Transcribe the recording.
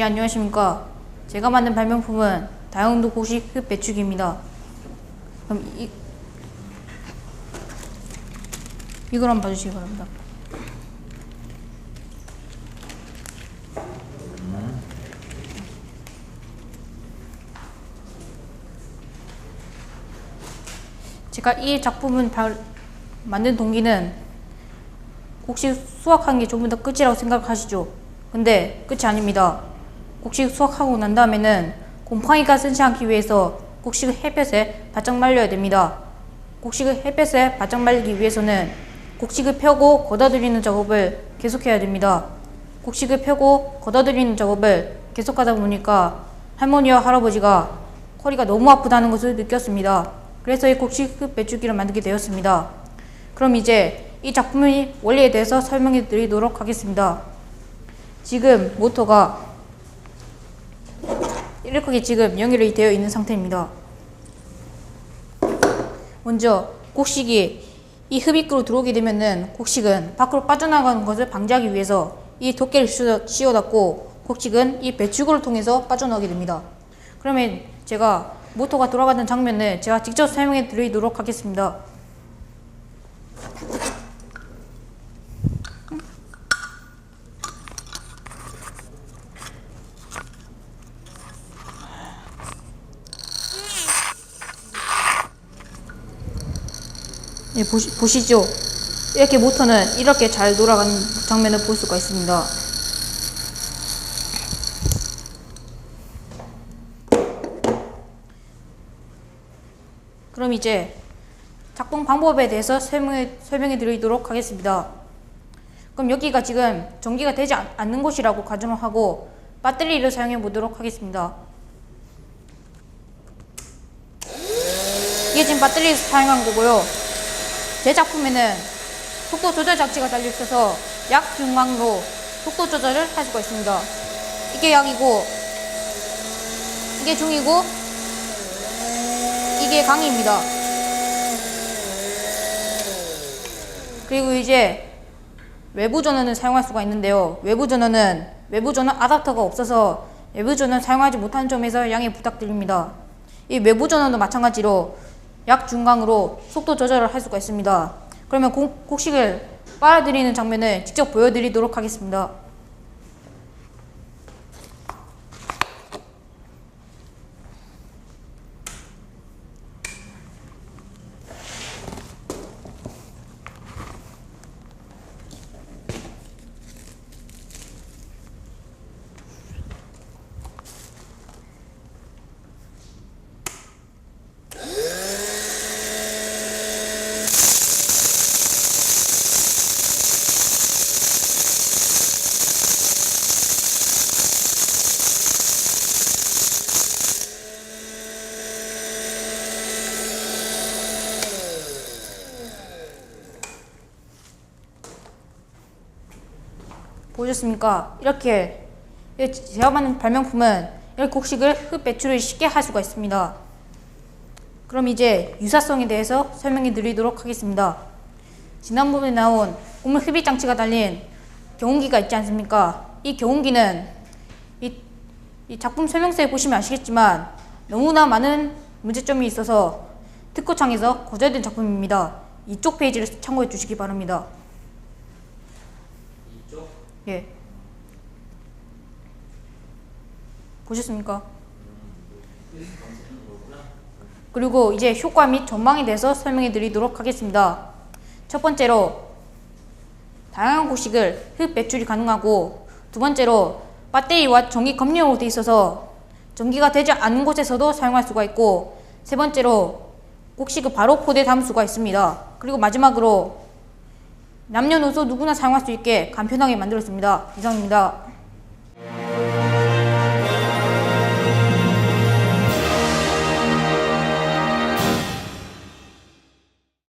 예, 안녕하십니까. 제가 만든 발명품은 다용도 흡 배추기입니다. 그럼 이, 이걸 한번 봐주시기 바랍니다. 제가 이 작품을 발- 만든 동기는 곡식 수확한 게 조금 더 끝이라고 생각하시죠? 근데 끝이 아닙니다. 곡식 수확하고 난 다음에는 곰팡이가 쓰지 않기 위해서 곡식을 햇볕에 바짝 말려야 됩니다. 곡식을 햇볕에 바짝 말리기 위해서는 곡식을 펴고 걷어들이는 작업을 계속해야 됩니다. 곡식을 펴고 걷어들이는 작업을 계속하다 보니까 할머니와 할아버지가 허리가 너무 아프다는 것을 느꼈습니다. 그래서 이 곡식 배추기를 만들게 되었습니다. 그럼 이제 이 작품의 원리에 대해서 설명해 드리도록 하겠습니다. 지금 모터가 이렇게 지금 연결이 되어 있는 상태입니다. 먼저 곡식이 이 흡입구로 들어오게 되면은 곡식은 밖으로 빠져나가는 것을 방지하기 위해서 이 도끼를 씌워- 씌워닫고 곡식은 이 배출구를 통해서 빠져나오게 됩니다. 그러면 제가 모터가 돌아가는 장면을 제가 직접 설명해 드리도록 하겠습니다. 예, 보시, 보시죠. 이렇게 모터는 이렇게 잘 돌아가는 장면을 볼 수가 있습니다. 그럼 이제 작동 방법에 대해서 설명해, 설명해 드리도록 하겠습니다. 그럼 여기가 지금 전기가 되지 않- 않는 곳이라고 가정을 하고 배터리를 사용해 보도록 하겠습니다. 이게 지금 배터리를 사용한 거고요. 제 작품에는 속도 조절 장치가 달려 있어서 약 중강으로 속도 조절을 할 수가 있습니다. 이게 약이고 이게 중이고 이게 강입니다. 그리고 이제 외부 전원을 사용할 수가 있는데요. 외부 전원은 외부 전원 아답터가 없어서 외부 전원 사용하지 못하는 점에서 양해 부탁드립니다. 이 외부 전원도 마찬가지로 약 중강으로 속도 조절을 할 수가 있습니다. 그러면 곡, 곡식을 빨아들이는 장면을 직접 보여드리도록 하겠습니다. 보셨습니까? 이렇게 제가 만든 발명품은 이렇게 곡식을 흡 배출을 쉽게 할 수가 있습니다. 그럼 이제 유사성에 대해서 설명해 드리도록 하겠습니다. 지난번에 나온 곡물 흡입 장치가 달린 경운기가 있지 않습니까? 이 경운기는 이, 이 작품 설명서에 보시면 아시겠지만 너무나 많은 문제점이 있어서 특허청에서 거절된 작품입니다. 이쪽 페이지를 참고해 주시기 바랍니다. 예. 보셨습니까? 그리고 이제 효과 및 전망에 대해서 설명해 드리도록 하겠습니다. 첫 번째로 다양한 곡식을 흡 배출이 가능하고 두 번째로 배터리와 전기 검열로 되어 있어서 전기가 되지 않는 곳에서도 사용할 수가 있고 세 번째로 곡식을 바로 포대에 담을 수가 있습니다. 그리고 마지막으로 남녀노소 누구나 사용할 수 있게 간편하게 만들었습니다. 이상입니다.